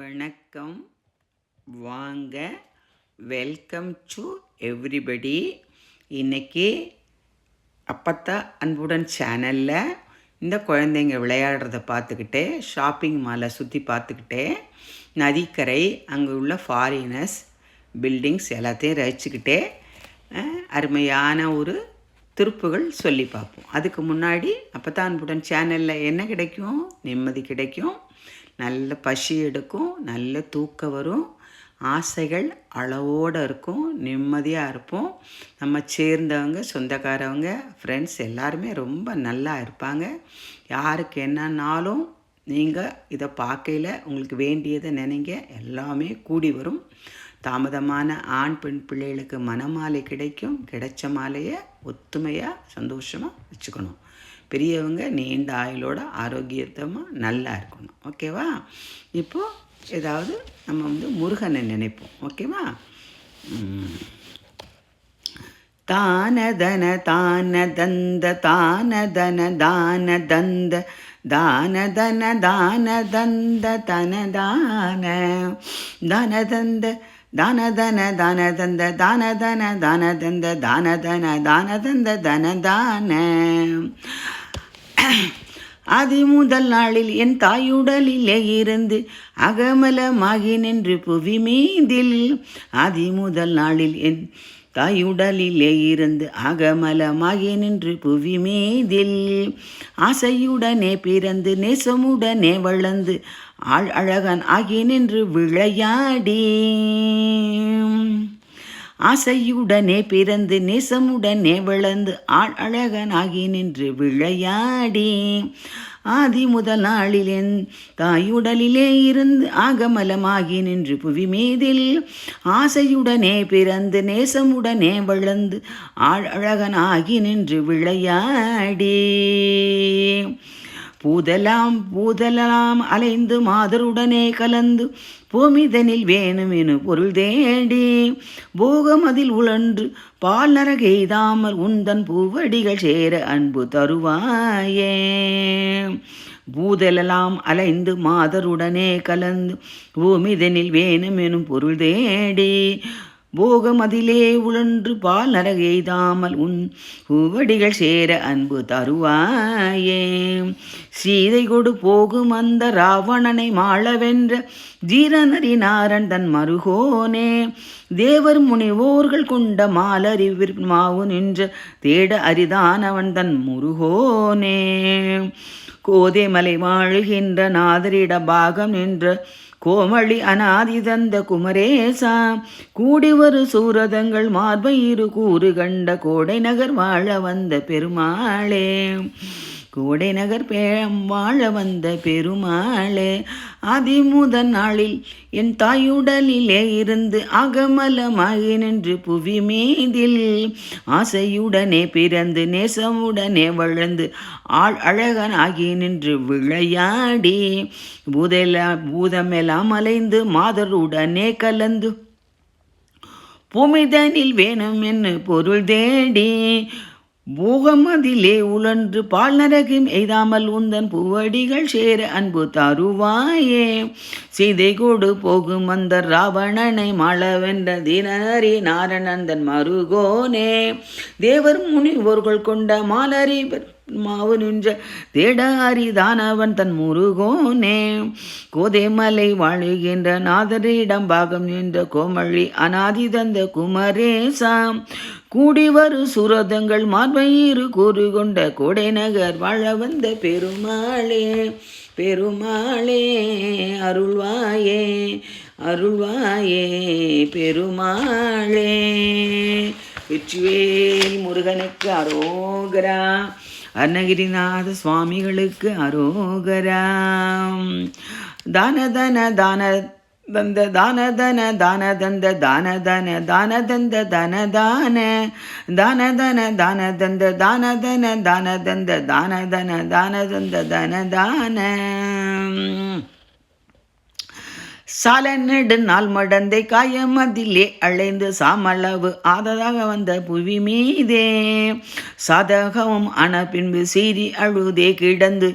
வணக்கம். வாங்க welcome to everybody இன்றைக்கி அப்பத்தா அன்புடன் சேனலில் இந்த குழந்தைங்க விளையாடுறத பார்த்துக்கிட்டே ஷாப்பிங் மாலை சுற்றி பார்த்துக்கிட்டே நதிக்கரை அங்கே உள்ள ஃபாரினர்ஸ் பில்டிங்ஸ் எல்லாத்தையும் ரசிச்சுக்கிட்டே அருமையான ஒரு திருப்புகள் சொல்லி பார்ப்போம். அதுக்கு முன்னாடி அப்பத்தான் அன்புடன் சேனலில் என்ன கிடைக்கும்? நிம்மதி கிடைக்கும். நல்ல பசி எடுக்கும் நல்ல தூக்கம் வரும். ஆசைகள் அளவோடு இருக்கும் நிம்மதியாக இருப்போம். நம்ம சேர்ந்தவங்க சொந்தக்காரவங்க ஃப்ரெண்ட்ஸ் எல்லாருமே ரொம்ப நல்லா இருப்பாங்க. யாருக்கு என்னன்னாலும் நீங்கள் இதை பார்க்கையில் உங்களுக்கு வேண்டியதை நினைங்க. எல்லாமே கூடி வரும். தாமதமான ஆண் பெண் பிள்ளைகளுக்கு மனமாலை கிடைக்கும். கிடைச்ச மாலையை ஒத்துமையாக சந்தோஷமாக வச்சுக்கணும். பெரியவங்க நீண்ட ஆயுளோட ஆரோக்கியத்தமாக நல்லா இருக்கணும். ஓகேவா? இப்போது ஏதாவது நம்ம வந்து முருகனை நினைப்போம். ஓகேவா? தானதன தான தந்த தானதன தான தந்த தானதன தான தந்த தனதான. தனதந்த தானதன தானதந்த தானதன தானதந்த தானதன தானதந்த தனதான. அதி முதல் நாளில் என் தாயுடலிலே இருந்து அகமலமாகி நின்று புவி மீதில். அதி முதல் நாளில் என் தாயுடலிலே இருந்து அகமலமாகி நின்று புவி மீதில். ஆசையுடனே பிறந்து நேசமுடனே வளர்ந்து ஆள் அழகன் ஆகி நின்று விளையாடி. ஆசையுடனே பிறந்து நேசமுடனே வளர்ந்து ஆள் அழகனாகி நின்று விளையாடி. ஆதி முதல் நாளில் என் தாயுடலிலே இருந்து ஆகமலமாகி நின்று புவி மீதில் ஆசையுடனே பிறந்து நேசமுடனே வளர்ந்து ஆள் அழகனாகி நின்று விளையாடி. பூதலாம் பூதலாம் அலைந்து மாதருடனே கலந்து பூமிதனில் வேணும் என பொருள் தேடி போகம் அதில் உழன்று பால் நரகெய்தாமல் உந்தன் பூவடிகள் சேர அன்பு தருவாயே. பூதலெல்லாம் அலைந்து மாதருடனே கலந்து பூமிதனில் வேணும் எனும் பொருள் தேடி போகமதிலே உழன்று பால் நரகெய்தாமல் உன் பூவடிகள் சேர அன்பு தருவாயே. சீதை கொடு போகும் அந்த ராவணனை மாளவென்ற ஜீரநரி நாரன் தன் மருகோனே. தேவர் முனிவோர்கள் கொண்ட மாலறிவிற் மாவு நின்ற தேட அரிதானவன் தன் முருகோனே. கோதைமலை வாழுகின்ற நாதரிட பாகம் நின்ற கோமளி அனாதி தந்த குமரேசா. கூடிவரு சூரதங்கள் மார்பை இரு கூறு கண்ட கோடை நகர் வாழ வந்த பெருமாளே. கோடை நகர் பேழம் வாழ வந்த பெருமாளே அதிமுத முதல் நாளில் என் தாயுடலிலே இருந்து அகமலமாகி நின்று புவி மீதில் ஆசையுடனே பிறந்து நேசமுடனே வளர்ந்து ஆள் அழகன் ஆகி நின்று விளையாடி பூதெலா பூதமெல்லாம் அலைந்து மாதருடனே கலந்து பூமிதனில் வேணும் என்று பொருள் தேடி பூகமதிலே உழன்று பால் நரகம் எய்தாமல் உந்தன் பூவடிகள் சேர அன்பு தருவாயே. சீதை கொடு போகும் அந்த ராவணனை மாளவென்ற தினரி நாரணந்தன் மருகோனே. தேவர் முனிவோர்கள் கொண்ட மாலரி மாவு நின்ற தேட அரிதானவன் தன் முருகோனே. கோதைமலை வாழுகின்ற நாதரிடம் பாகம் நின்ற கோமழி அநாதி தந்த குமரேசாம் கூடி வரு சுரதங்கள் மார்பயிறு கூறு கொண்ட கோடை நகர் வாழ வந்த பெருமாளே. பெருமாளே அருள்வாயே அருள்வாயே பெருமாளே. வெற்றிவேல் முருகனுக்கு அரோகரா அருணகிரிநாத சுவாமிகளுக்கு அரோகரா. தன தன தான தந்த தான தன தான தந்த தான தன தான தந்த தன தான. தான தன தான தந்த தான தன தான தந்த தான தன தான தந்த தன தான. சால நெடு நாள் மடந்தை காயம் அதிலே அழைந்து சாமளவு ஆததாக வந்த புவி மீதே. சாதகமும் அன பின்பு சீறி அழுதே கிடந்து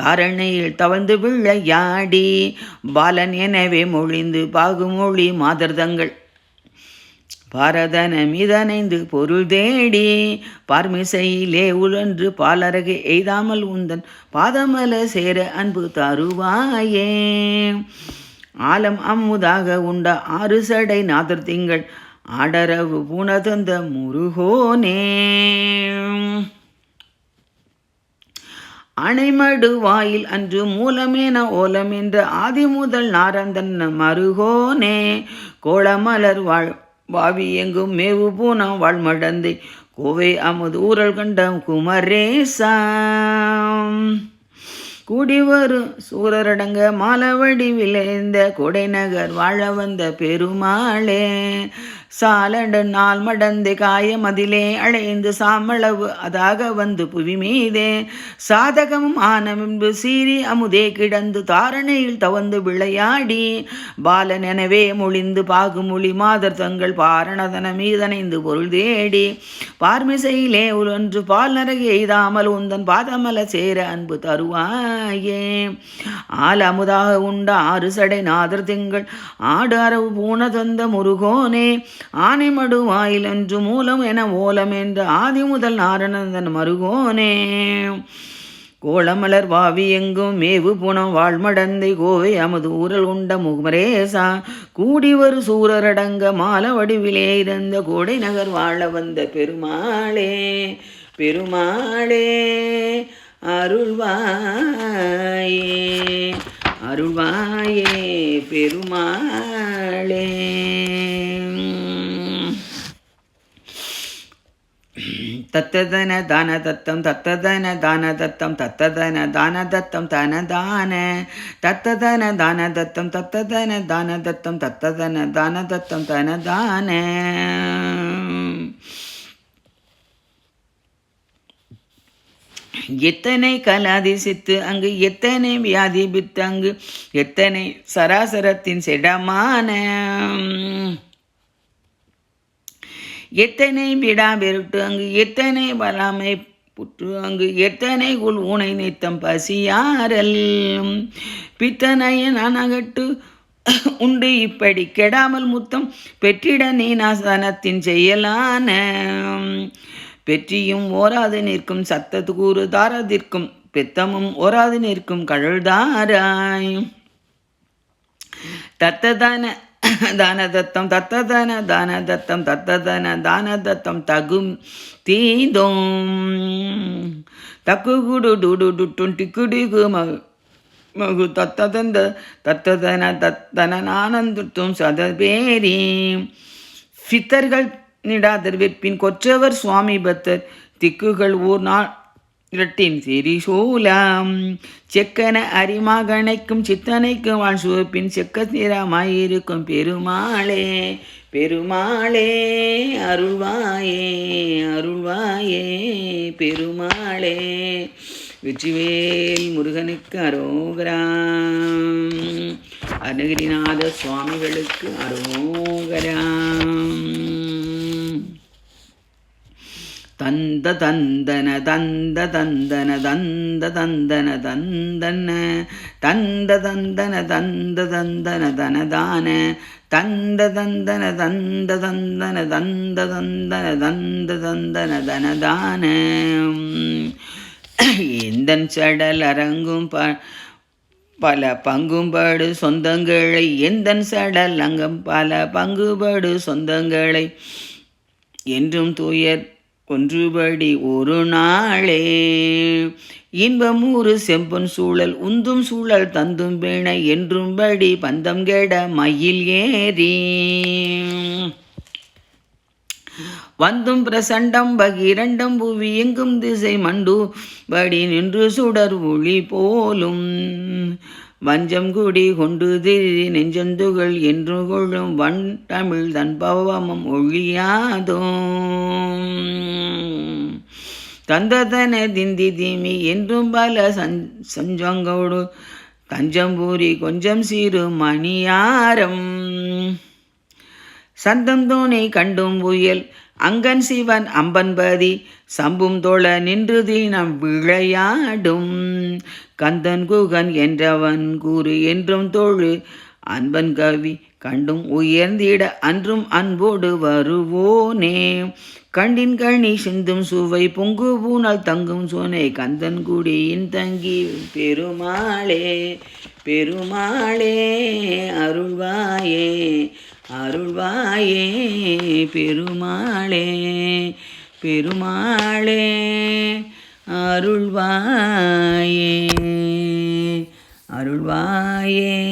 தாரணையில் தவழ்ந்து விளையாடி. பாலன் எனவே மொழிந்து பாகுமொழி மாதர்தங்கள். பாரதன மீதனைந்து பொருள் தேடி. பார்மிசையிலே உழன்று பாலரகு எய்தாமல் உந்தன் பாதமல சேர அன்பு தருவாயே. ஆலம் அம்முதாக உண்ட ஆறு சடை நாதர் திங்கள். ஆடரவு புனதந்த முருகோனே. அணைமடு வாயில் அன்று மூலமேன ஓலம் என்ற ஆதி முதல் நாரந்தன் மருகோனே. கோளமலர் வாழ் வாவி எங்கும் மேவு பூனம் வாழ்மடந்தை. கோவை அமுது ஊரல் கண்டம் குமரேசாம் கூடி வரும் சூரரடங்க மாலவடி விளைந்த கொடைநகர் வாழ வந்த பெருமாளே. சாலண்டு நாள் மடந்து காயமதிலே அழைந்து சாமளவு அதாக வந்து புவி மீதே சாதகமும் ஆனமின்பு சீறி அமுதே கிடந்து தாரணையில் தவந்து விளையாடி. பாலன் எனவே மொழிந்து பாகுமொழி மாதர் தங்கள் பாரணதன மீதனைந்து பொருள் தேடி. பார்மிசையிலே உலொன்று பால் நரகி எய்தாமல் உந்தன் பாதமல சேர அன்பு தருவாயே. ஆல் அமுதாக உண்ட ஆறு சடை நாதர் திங்கள் ஆடு அரவு பூன தந்த முருகோனே. ஆனைமடு வாயில் என்று மூலம் என ஓலம் என்று ஆதி முதல் நாரணந்தன் மருகோனே. கோளமலர் வாவி எங்கும் மேவு புனம் வாழ்மடந்தை கோவை அமது ஊரல் உண்ட முகமரேசா. கூடி ஒரு சூரரடங்க மால வடிவிலே இருந்த கோடை நகர் வாழ வந்த பெருமாளே பெருமாளே அருள்வாயே அருள்வாயே பெருமாளே. தத்ததன தான தத்தம் தத்ததன தான தத்தம் தத்ததன தான தத்தம் தன தான தத்ததன தான தத்தம் தத்ததன தான தத்தம் தத்ததன தான தத்தம் தன தான எத்தனை கலாதிசித்து அங்கு எத்தனை வியாதிபித்து அங்கு எத்தனை சராசரத்தின் செடமான. எத்தனை விடா பெருட்டு அங்கு எத்தனை வலாமை புற்று அங்கு எத்தனை குள் ஊனை நித்தம் பசியாரல் பித்தனையன் அனகட்டு உண்டு இப்படி கெடாமல் முத்தம் பெற்றிட நீனாசனத்தின் செயலான. பெற்றியும் ஓராது நிற்கும் சத்தத்து கூறு தாரதிற்கும் பெத்தமும் ஓராது நிற்கும் கழல்தாராய் தத்ததான தான தத்தம் தத்ததன தான தத்தம் தத்ததன தான தத்தம் தகும் தீதோம் தக்குகுடு டுடு டுட்டும் டிக்குடிகு மகு மகு தத்ததந்த தத்ததன தத்தன ஆனந்துட்டும் சதபேரி சித்தர்கள் நிடாதர் வெற்பின் கொற்றவர் சுவாமி பத்தர் திக்குகள் ஊர் நாள் இரட்டின் சிறிசூலாம் செக்கன அரிமகனைக்கும் சித்தனைக்கும் வாழ் சுவப்பின் செக்க நிறமாயிருக்கும் பெருமாளே பெருமாளே அருள்வாயே அருள்வாயே பெருமாளே. வெற்றிவேல் முருகனுக்கு அரோகராம். அருணகிரிநாத சுவாமிகளுக்கு அரோகராம். தந்த தந்தன தந்த தந்தன தந்த தந்தன தந்தன. தந்த தந்தன தந்த தந்தன தனதான. தந்த தந்தன தந்த தந்தன தந்த தந்தன தந்த தந்தன தனதான. எந்தன் சடல் அரங்கும் ப பல பங்கும்படு சொந்தங்களை. எந்தன் சடல் அங்கம் பல பங்குபாடு சொந்தங்களை. என்றும் தூயர் ஒன்றுபடி ஒரு நாளே. இன்பம் ஊறு செம்பன் சூழல் உந்தும் சூழல் தந்தும் பிணை என்றும்படி பந்தம் கெட மயில் ஏறி. வந்தும் பிரசண்டம் பகிரண்டம் புவி எங்கும் திசை மண்டு படி நின்று சுடர் ஒளி போலும். வஞ்சம் குடி கொண்டு திரி நெஞ்சந்துகள் என்று கொள்ளும் வன் தமிழ் தன் பவமம் ஒழியாதோம். தந்ததன திந்தி தீமி என்றும் பல சஞ் சஞ்சங்கோடு தஞ்சம்பூரி கொஞ்சம் சீரு மணியாரம். சந்தம் தோணி கண்டும் புயல் அங்கன் சிவன் அம்பன்பதி சம்பும் தோழ நின்று தீனம் விளையாடும். கந்தன் குகன் என்றவன் கூறு என்றும் தோழு. அன்பன் கவி கண்டும் உயர்ந்திட அன்றும் அன்போடு வருவோனே. கண்டின் கழனி சிந்தும் சுவை பொங்கு பூனால் தங்கும் சோனை கந்தன் குடியின் தங்கி பெருமாளே பெருமாளே அருள்வாயே அருள்வாயே பெருமாளே பெருமாளே அருள்வாயே அருள்வாயே.